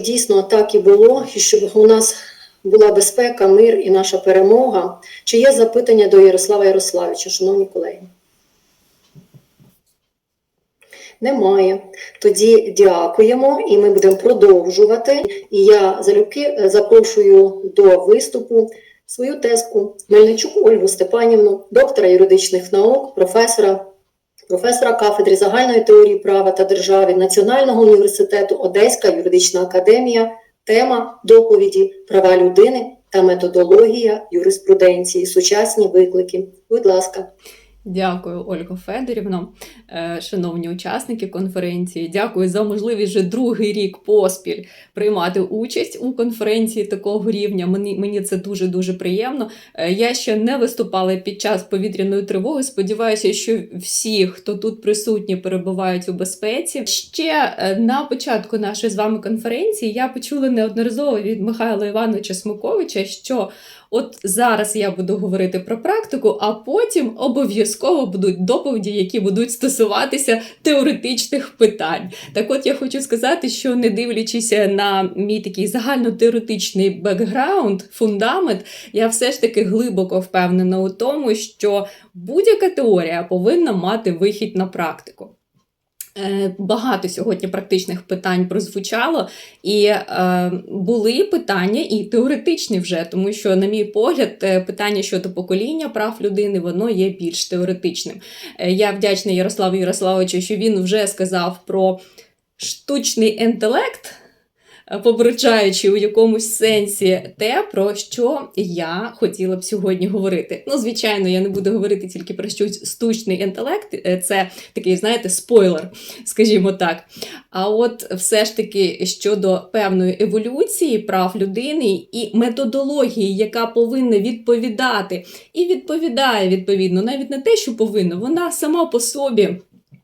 щоб дійсно так і було, і щоб у нас була безпека, мир і наша перемога. Чи є запитання до Ярослава Ярославича, шановні колеги? Немає. Тоді дякуємо і ми будемо продовжувати. І я залюбки е, запрошую до виступу свою тезку Мельничук Ольгу Степанівну, доктора юридичних наук, професора, професора кафедри загальної теорії права та держави Національного університету Одеська юридична академія. Тема доповіді права людини та методологія юриспруденції. Сучасні виклики. Будь ласка. Дякую, Ольго Федорівно, Е, шановні учасники конференції. Дякую за можливість вже другий рік поспіль приймати участь у конференції такого рівня. Мені, мені це дуже дуже приємно. Е, Я ще не виступала під час повітряної тривоги. Сподіваюся, що всі, хто тут присутні, перебувають у безпеці. Ще е, на початку нашої з вами конференції я почула неодноразово від Михайла Івановича Смиковича, що От зараз я буду говорити про практику, а потім обов'язково будуть доповіді, які будуть стосуватися теоретичних питань. Так от я хочу сказати, що не дивлячись на мій такий загальнотеоретичний бекграунд, фундамент, я все ж таки глибоко впевнена у тому, що будь-яка теорія повинна мати вихід на практику. Е, Багато сьогодні практичних питань прозвучало, і е, були питання і теоретичні вже, тому що, на мій погляд, е, питання щодо покоління прав людини воно є більш теоретичним. Е, я вдячна Ярославу Ярославовичу, що він вже сказав про штучний інтелект. Е, Побручаючи у якомусь сенсі те, про що я хотіла б сьогодні говорити. Ну, звичайно, я не буду говорити тільки про щось штучний інтелект, е, це такий, знаєте, спойлер, скажімо так. А от все ж таки щодо певної еволюції прав людини і методології, яка повинна відповідати, і відповідає відповідно, навіть не те, що повинна, вона сама по собі.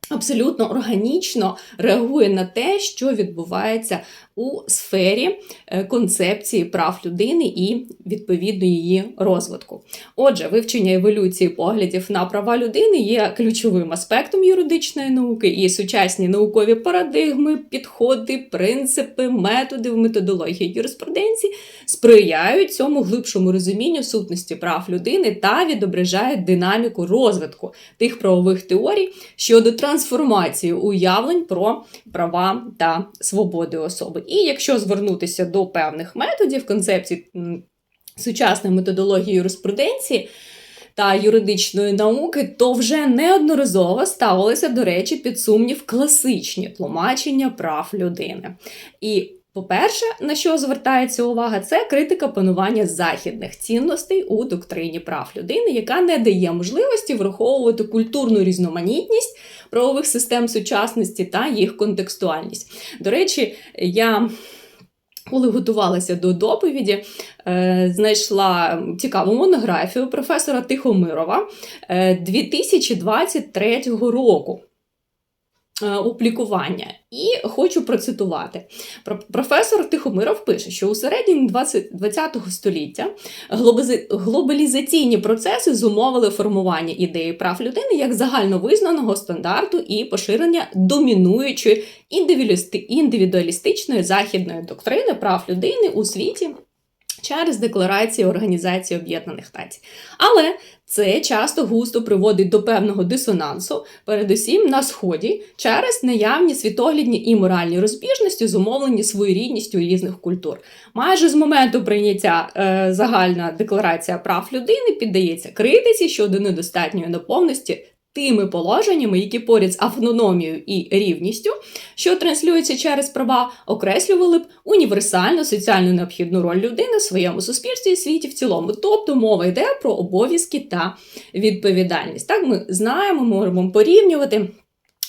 Абсолютно органічно реагує на те, що відбувається у сфері е, концепції прав людини і відповідно її розвитку. Отже, вивчення еволюції поглядів на права людини є ключовим аспектом юридичної науки, і сучасні наукові парадигми, підходи, принципи, методи в методології юриспруденції сприяють цьому глибшому розумінню сутності прав людини та відображають динаміку розвитку тих правових теорій щодо трансформації уявлень про права та свободи особи. І якщо звернутися до певних методів концепцій сучасної методології юриспруденції. Та юридичної науки, то вже неодноразово ставилися, до речі, під сумнів класичні тлумачення прав людини. І по-перше, на що звертається увага, це критика панування західних цінностей у доктрині прав людини, яка не дає можливості враховувати культурну різноманітність правових систем сучасності та їх контекстуальність. До речі, я. Коли готувалася до доповіді, е, знайшла цікаву монографію професора Тихомирова е, 2023 року. Е, Оплікування. І хочу процитувати. Про- Професор Тихомиров пише, що у середині 20 ХХ століття глобалізаційні процеси зумовили формування ідеї прав людини як загальновизнаного стандарту і поширення домінуючої індивідуалісти- індивідуалістичної західної доктрини прав людини у світі через декларації Організації Об'єднаних Націй. Але це часто густо приводить до певного дисонансу, передусім на сході, через наявні світоглядні і моральні розбіжності, зумовлені своєрідністю різних культур. Майже з моменту прийняття е, загальна декларація прав людини піддається критиці щодо недостатньої наповності тими положеннями, які поряд з автономією і рівністю, що транслюються через права, окреслювали б універсальну соціально необхідну роль людини в своєму суспільстві і світі в цілому. Тобто мова йде про обов'язки та відповідальність. Так ми знаємо, можемо порівнювати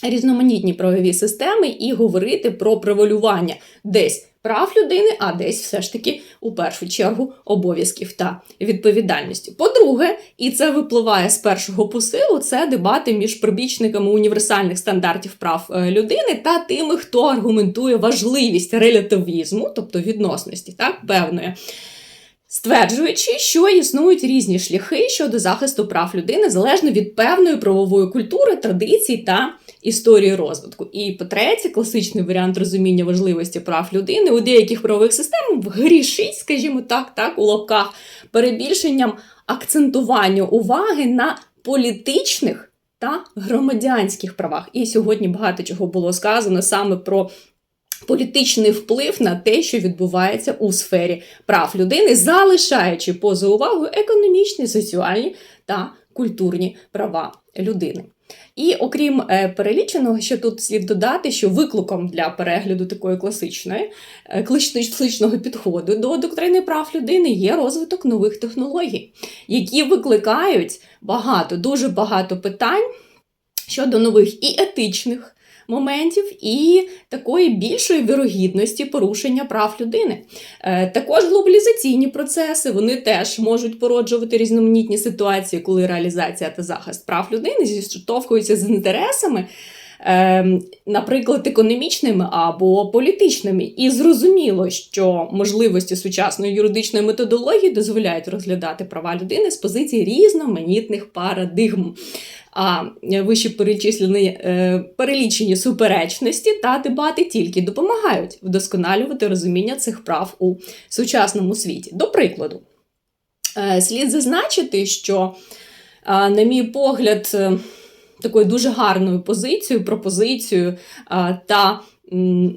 різноманітні правові системи і говорити про превалювання десь прав людини, а десь все ж таки у першу чергу обов'язків та відповідальності. По-друге, і це випливає з першого посилу, це дебати між прибічниками універсальних стандартів прав е, людини та тими, хто аргументує важливість релятивізму, тобто відносності, так, певної. Стверджуючи, що існують різні шляхи щодо захисту прав людини залежно від певної правової культури, традицій та історії розвитку. І по-третє, класичний варіант розуміння важливості прав людини у деяких правових системах грішить, скажімо так, так, у лапках перебільшенням акцентування уваги на політичних та громадянських правах. І сьогодні багато чого було сказано саме про політичний вплив на те, що відбувається у сфері прав людини, залишаючи поза увагою економічні, соціальні та культурні права людини. І окрім е, переліченого, ще тут слід додати, що викликом для перегляду такої класичної е, класичного підходу до доктрини прав людини є розвиток нових технологій, які викликають багато, дуже багато питань щодо нових і етичних моментів, і такої більшої вірогідності порушення прав людини. Е, Також глобалізаційні процеси вони теж можуть породжувати різноманітні ситуації, коли реалізація та захист прав людини зіштовхуються з інтересами. Е, Наприклад, економічними або політичними, і зрозуміло, що можливості сучасної юридичної методології дозволяють розглядати права людини з позиції різноманітних парадигм. А вище перечислені е, перелічені суперечності та дебати тільки допомагають вдосконалювати розуміння цих прав у сучасному світі. До прикладу, е, слід зазначити, що, е, на мій погляд, е, такою дуже гарною позицією, пропозицією та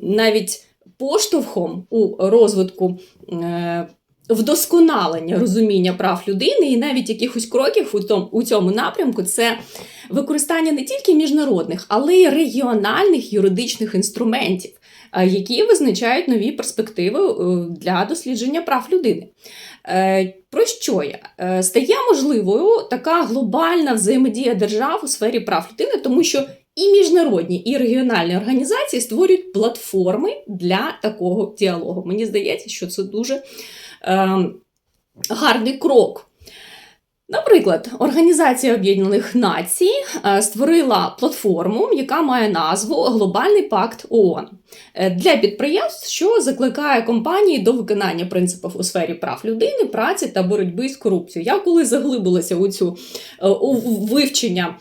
навіть поштовхом у розвитку. е, Вдосконалення розуміння прав людини і навіть якихось кроків у тому у цьому напрямку це використання не тільки міжнародних, але й регіональних юридичних інструментів, е, які визначають нові перспективи е, для дослідження прав людини. Е, Про що я? Е, Стає можливою така глобальна взаємодія держав у сфері прав людини, тому що і міжнародні, і регіональні організації створюють платформи для такого діалогу. Мені здається, що це дуже е, гарний крок. Наприклад, Організація Об'єднаних Націй е, створила платформу, яка має назву Глобальний пакт ООН е, для підприємств, що закликає компанії до виконання принципів у сфері прав людини, праці та боротьби з корупцією. Я коли заглибилася у цю е, у вивчення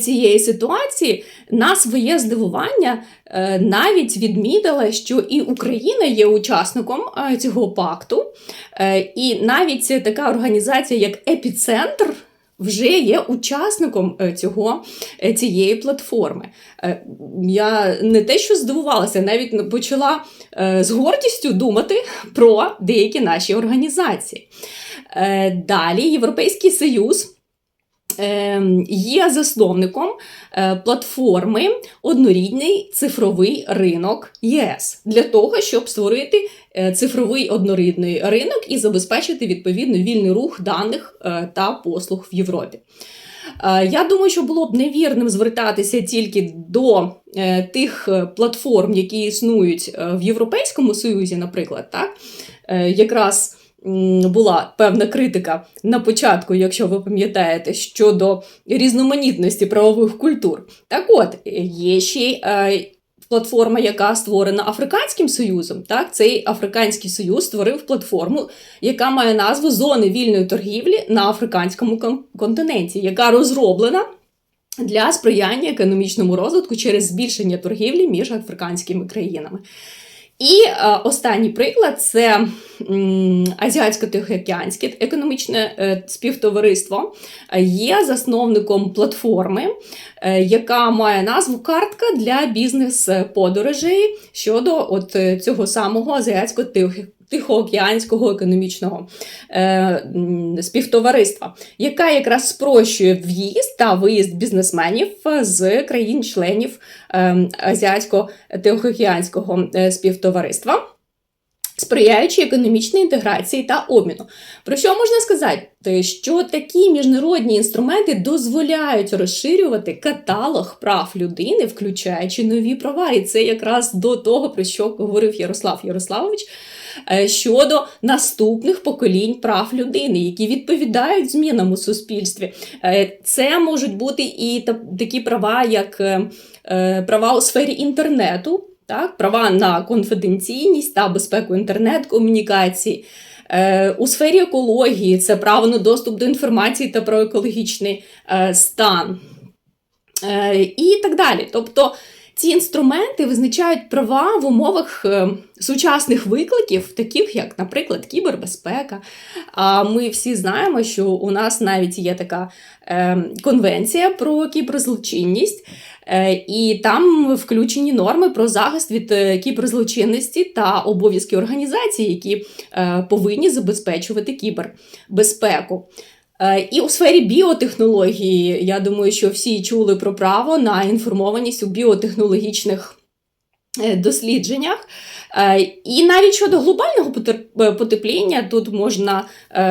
цієї ситуації, на своє здивування е, навіть відмітила, що і Україна є учасником е, цього пакту, е, і навіть така організація, як Епіцентр. Вже є учасником е, цього, е, цієї платформи. Е, Я не те, що здивувалася, навіть почала е, з гордістю думати про деякі наші організації. Е, Далі Європейський Союз е, є засновником е, платформи Однорідний цифровий ринок ЄС для того, щоб створити е, цифровий однорідний ринок і забезпечити відповідно вільний рух даних е, та послуг в Європі. Я думаю, що було б невірним звертатися тільки до тих платформ, які існують в Європейському Союзі, наприклад, так якраз була певна критика на початку, якщо ви пам'ятаєте, щодо різноманітності правових культур. Так от, є ще е, платформа, яка створена Африканським Союзом. Так, цей Африканський Союз створив платформу, яка має назву Зони вільної торгівлі на африканському континенті, яка розроблена. Для сприяння економічному розвитку через збільшення торгівлі між африканськими країнами. І е, останній приклад це Азіатсько-Тихоокеанське економічне е, співтовариство. Є засновником платформи, е, яка має назву Картка для бізнес-подорожей щодо от е, цього самого азіатсько-тихоокеанського економічного е, співтовариства, яка якраз спрощує в'їзд та виїзд бізнесменів е, з країн-членів е, Азіатсько-Тихоокеанського е, співтовариства. Сприяючи економічній інтеграції та обміну. Про що можна сказати? Що такі міжнародні інструменти дозволяють розширювати каталог прав людини, включаючи нові права. І це якраз до того, про що говорив Ярослав Ярославович щодо наступних поколінь прав людини, які відповідають змінам у суспільстві. Е, Це можуть бути і такі права, як е, е, права у сфері інтернету. Так, права на конфіденційність та безпеку інтернет-комунікації, Е, У сфері екології це право на доступ до інформації та про екологічний е, стан. Е, І так далі. Тобто ці інструменти визначають права в умовах е, сучасних викликів, таких як, наприклад, кібербезпека. А ми всі знаємо, що у нас навіть є така е, конвенція про кіберзлочинність, е, і там включені норми про захист від кіберзлочинності та обов'язки організацій, які повинні забезпечувати кібербезпеку. Е, І у сфері біотехнології, я думаю, що всі чули про право на інформованість у біотехнологічних е, дослідженнях. Е, І навіть щодо глобального потепління, тут можна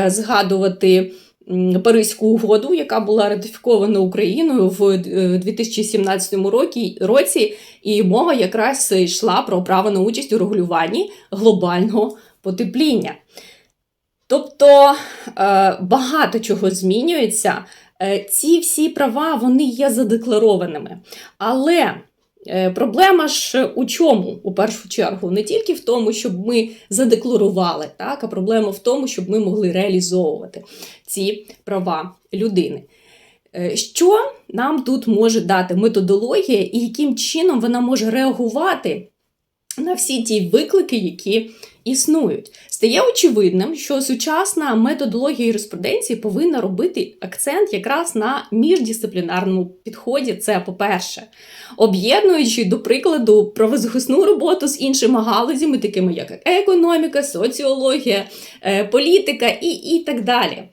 згадувати Паризьку угоду, яка була ратифікована Україною в е, 2017 році, році, і мова якраз йшла про право на участь у регулюванні глобального потепління. Тобто е, багато чого змінюється. Е, Ці всі права вони є задекларованими. Але е, проблема ж у чому, у першу чергу? Не тільки в тому, щоб ми задекларували, так, а проблема в тому, щоб ми могли реалізовувати ці права людини. Що нам тут може дати методологія і яким чином вона може реагувати на всі ті виклики, які існують? Стає очевидним, що сучасна методологія юриспруденції повинна робити акцент якраз на міждисциплінарному підході. Це по-перше, об'єднуючи, до прикладу, правозахисну роботу з іншими галузями, такими як економіка, соціологія, е, політика і, і так далі.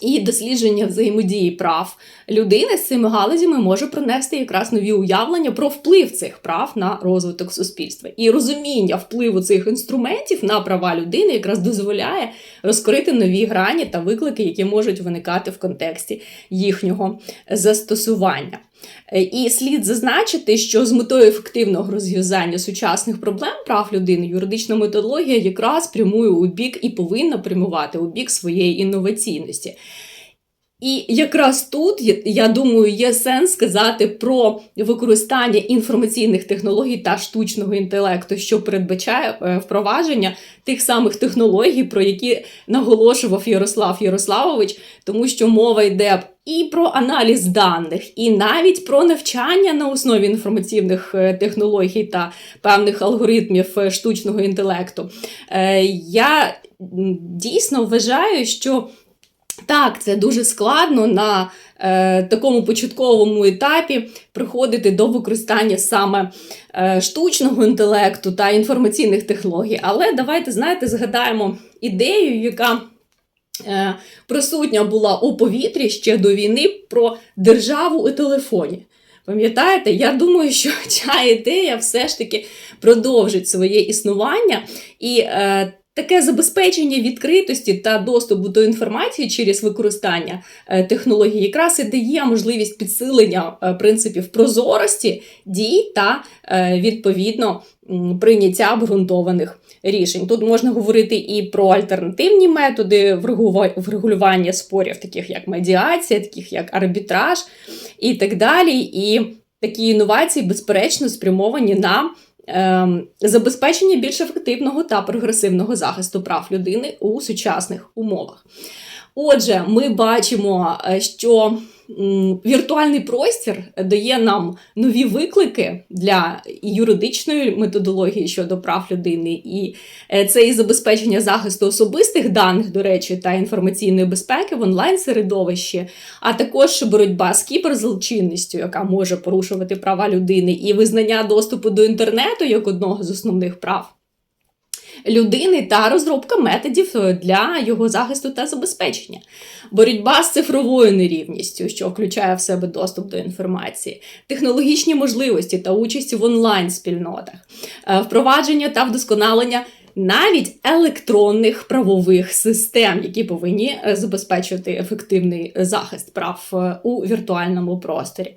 І дослідження взаємодії прав людини з цими галузями може принести якраз нові уявлення про вплив цих прав на розвиток суспільства. І розуміння впливу цих інструментів на права людини якраз дозволяє розкрити нові грані та виклики, які можуть виникати в контексті їхнього застосування. Е, І слід зазначити, що з метою ефективного розв'язання сучасних проблем прав людини юридична методологія якраз прямує у бік і повинна прямувати у бік своєї інноваційності. І якраз тут, я- думаю, є сенс сказати про використання інформаційних технологій та штучного інтелекту, що передбачає е, впровадження тих самих технологій, про які наголошував Ярослав Ярославович, тому що мова йде і про аналіз даних, і навіть про навчання на основі інформаційних е, технологій та певних алгоритмів е, штучного інтелекту. Я дійсно вважаю, що так, це дуже складно на е, такому початковому етапі приходити до використання саме е, штучного інтелекту та інформаційних технологій. Але давайте, знаєте, згадаємо ідею, яка е, присутня була у повітрі ще до війни про державу у телефоні. Пам'ятаєте, я думаю, що ця ідея все ж таки продовжить своє існування і е, таке забезпечення відкритості та доступу до інформації через використання е, технологій якраз і дає можливість підсилення е, принципів прозорості дій та е, відповідно прийняття обґрунтованих рішень. Тут можна говорити і про альтернативні методи врегулювання спорів, таких як медіація, таких як арбітраж і так далі. І такі інновації, безперечно, спрямовані на забезпечення більш ефективного та прогресивного захисту прав людини у сучасних умовах. Отже, ми бачимо, е, що віртуальний простір дає нам нові виклики для юридичної методології щодо прав людини, і е, це і забезпечення захисту особистих даних, до речі, та інформаційної безпеки в онлайн-середовищі, а також боротьба з кіберзлочинністю, яка може порушувати права людини, і визнання доступу до інтернету як одного з основних прав людини та розробка методів е, для його захисту та забезпечення, боротьба з цифровою нерівністю, що включає в себе доступ до інформації, технологічні можливості та участь в онлайн-спільнотах, е, впровадження та вдосконалення. Навіть електронних правових систем, які повинні е, забезпечувати ефективний захист прав е, у віртуальному просторі.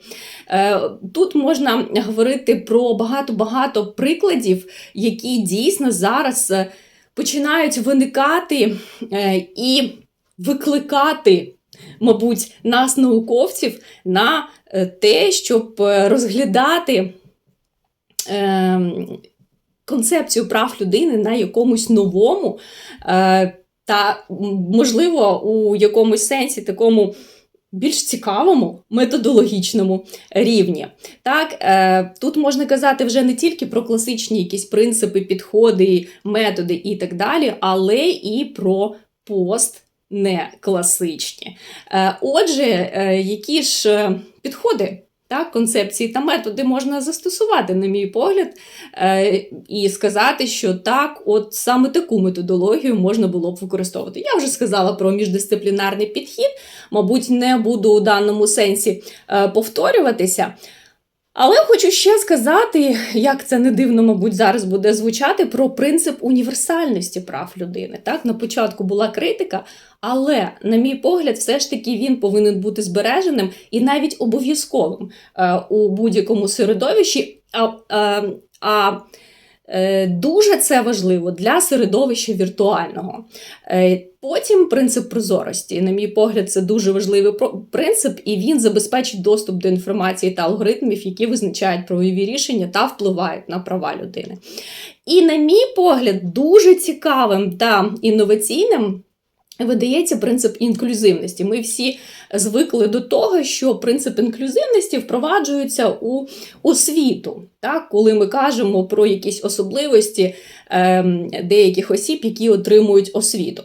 Е, Тут можна говорити про багато-багато прикладів, які дійсно зараз починають виникати і викликати, мабуть, нас, науковців, на те, щоб розглядати. Концепцію прав людини на якомусь новому, е, та, можливо, у якомусь сенсі такому більш цікавому методологічному рівні. Так, е, тут можна казати вже не тільки про класичні якісь принципи, підходи, методи і так далі, але і про пост не класичні. Е, отже, які ж підходи? Так, концепції та методи можна застосувати, на мій погляд, е, і сказати, що так, от саме таку методологію можна було б використовувати. Я вже сказала про міждисциплінарний підхід, мабуть, не буду у даному сенсі е, повторюватися. Але хочу ще сказати, як це не дивно, мабуть, зараз буде звучати про принцип універсальності прав людини. Так, на початку була критика, але, на мій погляд, все ж таки він повинен бути збереженим і навіть обов'язковим е, у будь-якому середовищі. А, а, а дуже це важливо для середовища віртуального. Е, Потім принцип прозорості. На мій погляд, це дуже важливий принцип, і він забезпечить доступ до інформації та алгоритмів, які визначають правові рішення та впливають на права людини. І, на мій погляд, дуже цікавим та інноваційним. Видається принцип інклюзивності. Ми всі звикли до того, що принцип інклюзивності впроваджується у освіту, так? коли ми кажемо про якісь особливості ем, деяких осіб, які отримують освіту.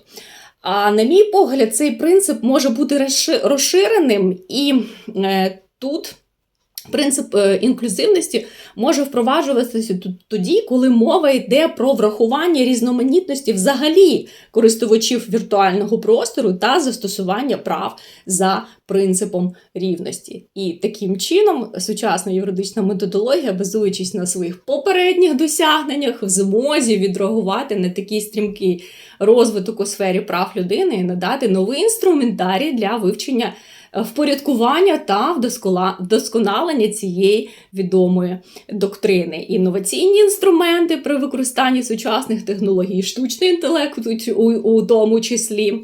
А на мій погляд, цей принцип може бути розширеним, і е, тут принцип е, інклюзивності може впроваджуватися тоді, коли мова йде про врахування різноманітності взагалі користувачів віртуального простору та застосування прав за принципом рівності. І таким чином сучасна юридична методологія, базуючись на своїх попередніх досягненнях, в змозі відреагувати на такий стрімкий розвиток у сфері прав людини і надати новий інструментарій для вивчення впорядкування та вдосконалення цієї відомої доктрини. Інноваційні інструменти при використанні сучасних технологій, штучний інтелект у, у тому числі.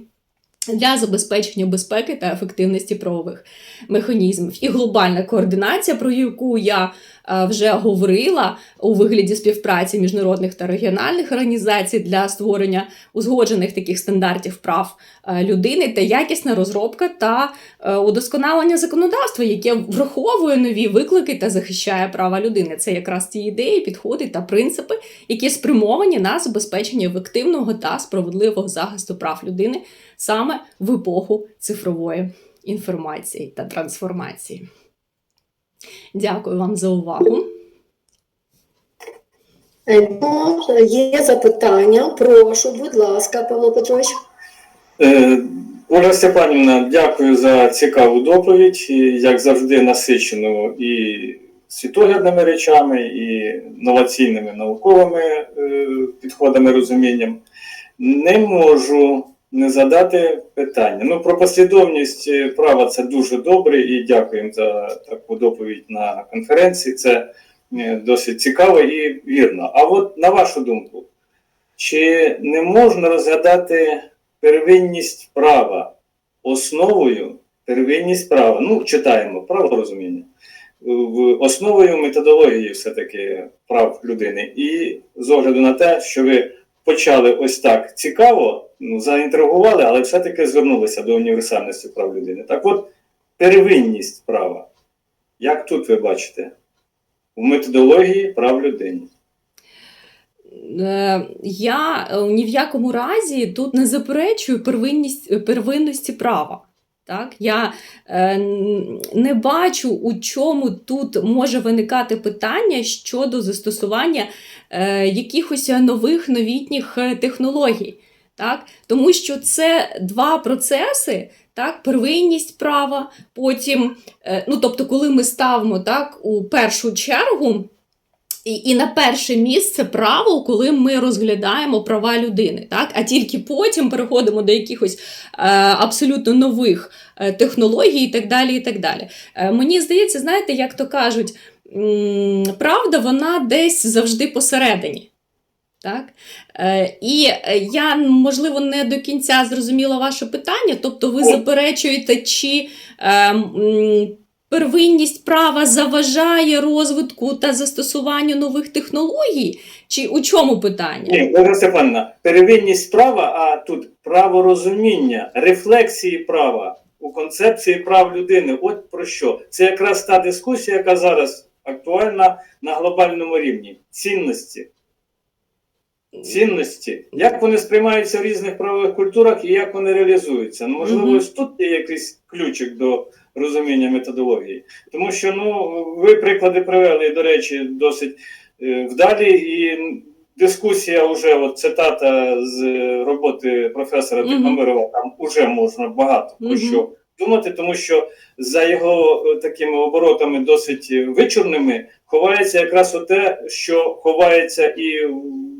Для забезпечення безпеки та ефективності правових механізмів і глобальна координація, про яку я вже говорила у вигляді співпраці міжнародних та регіональних організацій для створення узгоджених таких стандартів прав е, людини та якісна розробка та е, удосконалення законодавства, яке враховує нові виклики та захищає права людини. Це якраз ті ідеї, підходи та принципи, які спрямовані на забезпечення ефективного та справедливого захисту прав людини саме в епоху цифрової інформації та трансформації. Дякую вам за увагу. Е, Є запитання. Прошу, будь ласка, Павло Петрович. Е, Ольга Степанівна, дякую за цікаву доповідь, як завжди, насичену і світоглядними речами, і новаційними науковими е, підходами, розумінням. Не можу не задати питання. Ну, про послідовність е, права це дуже добре, і дякуємо за таку доповідь на конференції. Це е, досить цікаво і вірно. А от на вашу думку, чи не можна розглядати первинність права основою первинність права. Ну, читаємо праворозуміння. В основою методології все-таки прав людини. І з огляду на те, що ви почали ось так цікаво, ну, заінтригували, але все-таки звернулися до універсальності прав людини. Так от, первинність права. Як тут ви бачите? В методології прав людини. Е, Я е, ні в якому разі тут не заперечую первинність, первинності права. Так? Я е, не бачу, у чому тут може виникати питання щодо застосування е, якихось нових новітніх е, технологій. Так? Тому що це два процеси, так? первинність права, потім, е, ну, тобто, коли ми ставимо так, у першу чергу. І, і на перше місце право, коли ми розглядаємо права людини, так? а тільки потім переходимо до якихось е, абсолютно нових е, технологій і так далі. і так далі. Е, мені здається, знаєте, як то кажуть, м, правда, вона десь завжди посередині. Так? Е, і я, можливо, не до кінця зрозуміла ваше питання, тобто ви заперечуєте, чи е, м, первинність права заважає розвитку та застосуванню нових технологій? Чи у чому питання? Ні, Степанівна, первинність права, а тут праворозуміння, рефлексії права у концепції прав людини. От про що? Це якраз та дискусія, яка зараз актуальна на глобальному рівні. Цінності. Цінності, як вони сприймаються в різних правових культурах і як вони реалізуються. Ну, можливо, ось тут є якийсь ключик до розуміння методології. Тому що ну, ви приклади привели, до речі, досить е, вдалі, і дискусія вже, от цитата з роботи професора. Тихомирова, там уже можна багато про що думати, тому що за його е, такими оборотами досить вичурними ховається якраз те, що ховається і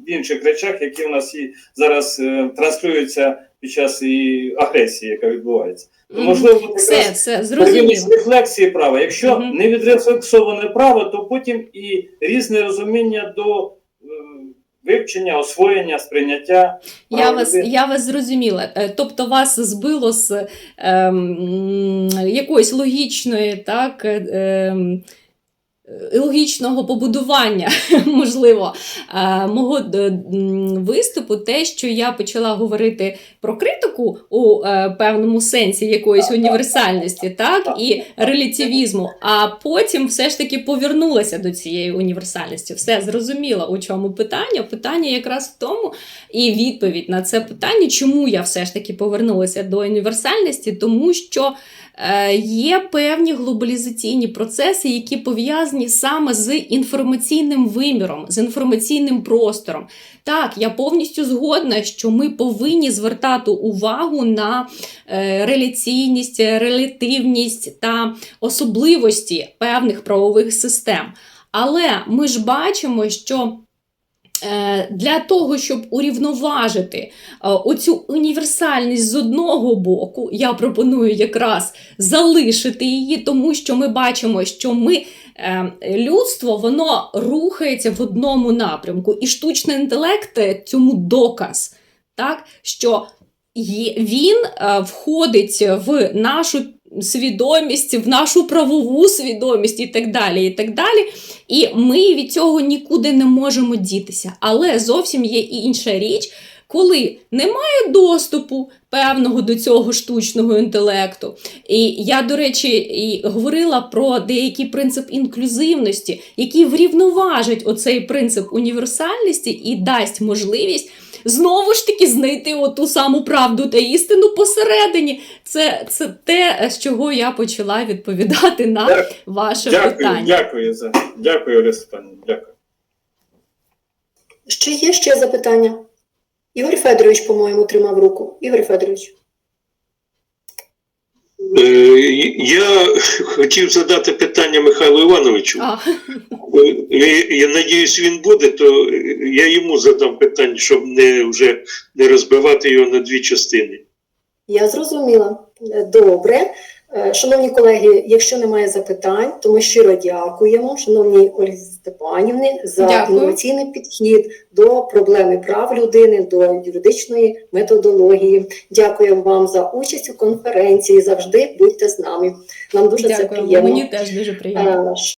інших речах, які в нас і зараз е, транслюються під час і агресії, яка відбувається. Можливо, якраз Все, все зрозуміло. Рефлексії права. Якщо Мгм. не відрефлексоване право, то потім і різне розуміння до е, вивчення, освоєння, сприйняття. Я вас, я вас зрозуміла. Е, Тобто вас збило з ем, якоїсь логічної, так, е, ем, логічного побудування, можливо, е, мого е, виступу, те, що я почала говорити про критику у е, певному сенсі якоїсь універсальності, так, і релятивізму, а потім все ж таки повернулася до цієї універсальності. Все зрозуміло, у чому питання. Питання якраз в тому, і відповідь на це питання, чому я все ж таки повернулася до універсальності, тому що є певні глобалізаційні процеси, які пов'язані саме з інформаційним виміром, з інформаційним простором. Так, я повністю згодна, що ми повинні звертати увагу на е, реляційність, релятивність та особливості певних правових систем. Але ми ж бачимо, що е, для того, щоб урівноважити е, оцю універсальність з одного боку, я пропоную якраз залишити її, тому що ми бачимо, що ми. е, Людство воно рухається в одному напрямку, і штучний інтелект е, цьому доказ, так що він е, входить в нашу свідомість, в нашу правову свідомість і так далі. І так далі. І ми від цього нікуди не можемо дітися. Але зовсім є і інша річ, коли немає доступу певного до цього штучного інтелекту. І я, до речі, і говорила про деякий принцип інклюзивності, який врівноважить оцей принцип універсальності і дасть можливість. Знову ж таки знайти оту саму правду та істину посередині. Це, це те, з чого я почала відповідати на Дякую. ваше Дякую, питання. дякую за дякую, Степанівна. Дякую. Ще є ще запитання? Ігор Федорович, по-моєму, тримав руку. Ігор Федорович. Е, Я хотів задати питання Михайлу Івановичу. А, Е, Я надіюсь, він буде, то я йому задам питання, щоб не вже не розбивати його на дві частини. Я зрозуміла. Добре. Е, Шановні колеги, якщо немає запитань, то ми щиро дякуємо, шановній Ользі Степанівні, за Дякую. інноваційний підхід до проблеми прав людини, до юридичної методології. Дякуємо вам за участь у конференції. Завжди будьте з нами. Нам дуже це приємно. Мені теж дуже приємно. Е,